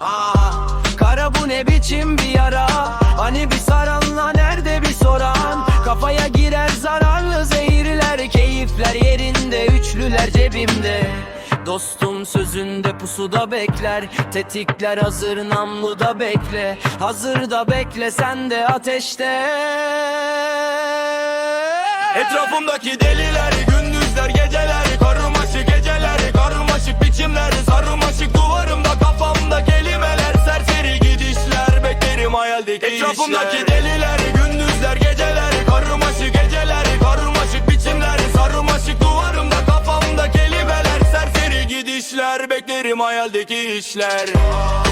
Aa, kara bu ne biçim bir yara? Hani bir saranla nerede bir soran? Kafaya girer zararlı zehirler Keyifler yerinde üçlüler cebimde. Dostum sözünde pusuda bekler Tetikler hazır namluda bekle. Hazırda bekle sen de ateşte Etrafımdaki deliler Gündüzler geceler Karmaşık geceler Karmaşık biçimler Sarmaşık duvarımda kafamda kelimeler Serseri gidişler Beklerim hayaldeki Etrafımdaki işler. deliler Gündüzler geceler Karmaşık geceler Karmaşık biçimler Sarmaşık duvarımda kafamda kelimeler Serseri gidişler Beklerim hayaldeki işler Aa,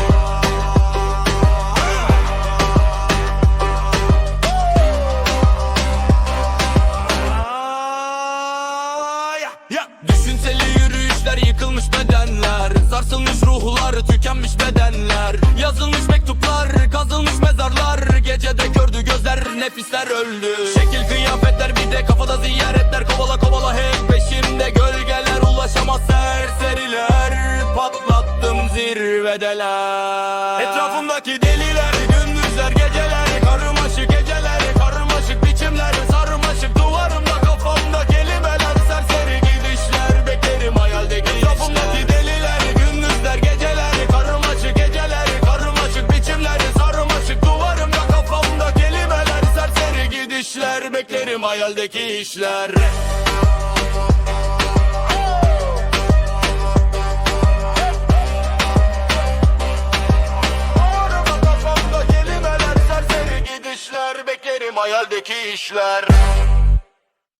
Düşünseli yürüyüşler yıkılmış bedenler. Sarsılmış ruhlar tükenmiş bedenler. Yazılmış mektuplar kazılmış mezarlar. Gecede kördü gözler nefisler öldü. Şekil kıyafetler bir de kafada ziyaretler. Kovala kovala hep peşimde gölgeler. Ulaşamaz serseriler. Patlattım zirvedeler. Etrafımdaki deliler hayaldeki işler. Ağrıma kafamda gidişler. Beklerim hayaldeki işler